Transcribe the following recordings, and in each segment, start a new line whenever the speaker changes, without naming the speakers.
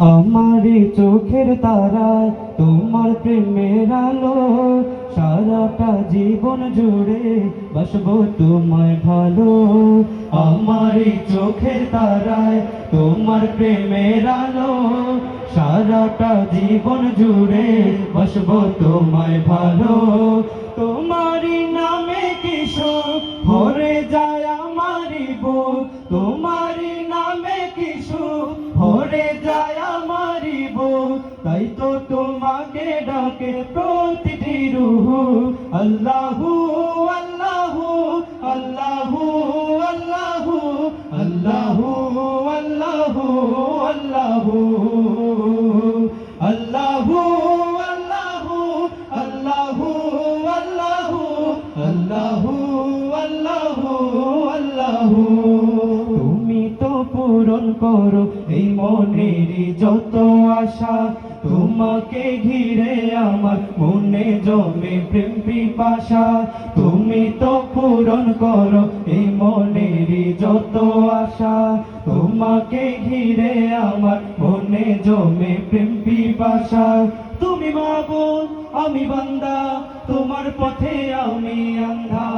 আমার চোখের তারায় তোমার প্রেমের আলো, সারাটা জীবন জুড়ে বসবো তোমায় ভালো। আমার চোখের তারায় তোমার প্রেমের আলো, সারাটা জীবন জুড়ে বসবো তোমায় ভালো। তোমারই নামে কিশোর, ভরে যায় আমারই বুক তোমারই তাই তো তোমাকে ডাকে প্রতিটি রুহ। আল্লাহু আল্লাহু আল্লাহু আল্লাহু আল্লাহু আল্লাহু আল্লাহু। পূরণ করো, এই মনের যত আশা, তোমাকে ঘিরে আমার মনে জমে প্রেম পিপাসা। তুমি তো পূরণ করো, এই মনের যত আশা, তোমাকে ঘিরে আমার মনে জমে প্রেম পিপাসা। তুমি মাবুদ আমি বান্দা, তোমার পথে আমি আন্ধা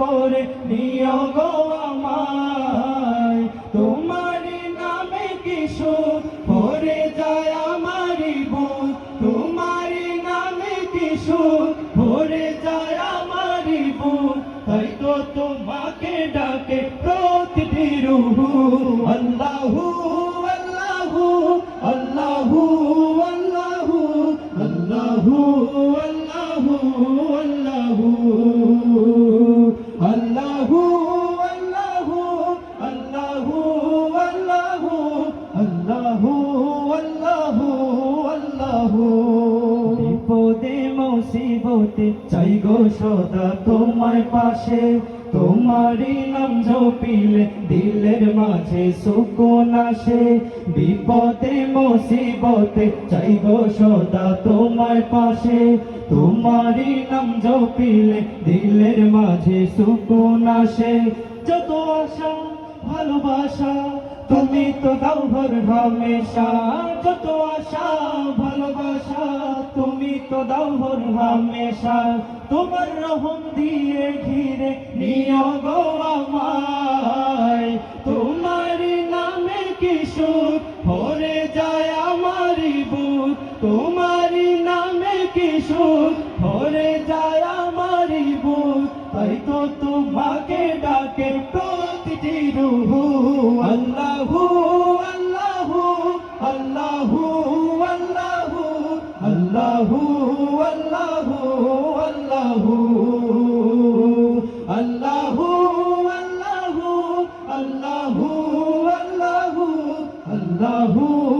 করে নিও গো আমায়। তোমারই নামে কিশোর ভরে যায় আমারই বুক তোমারই নামে কিশোর ভরে যায় আমারই বুক তাই তো তোমাকে ডাকে প্রতিটি রুহু আল্লাহু আল্লাহু আল্লাহু আল্লাহু আল্লাহু। বিপদে মুসিবতে চাই গো সদা তোমার পাশে। তোমারই নাম জপিলে দিলের মাঝে সুকুন আসে। বিপদে মুসিবতে চাই গো সদা তোমার পাশে। তোমারই নাম জপিলে দিলের মাঝে সুকুন আসে। যত আশা, ভালোবাসা তুমি তো দাও ভর হামেশা যত আশা, ভালোবাসা। তুমি তো দাও ভর হামেশা তোমার রহম দিয়ে ঘিরে নিও আমায়। তোমার নামে কিশোর ভরে যায় আমারই বুক। তোমার নামে কিশোর ভরে যায় আমারই বুক। তাই তো তোমাকে ডাকে প্রতিটি আল্লাহু আল্লাহু আল্লাহু আল্লাহু আল্লাহু আল্লাহু আল্লাহু আল্লাহু আল্লাহু আল্লাহু আল্লাহু আল্লাহু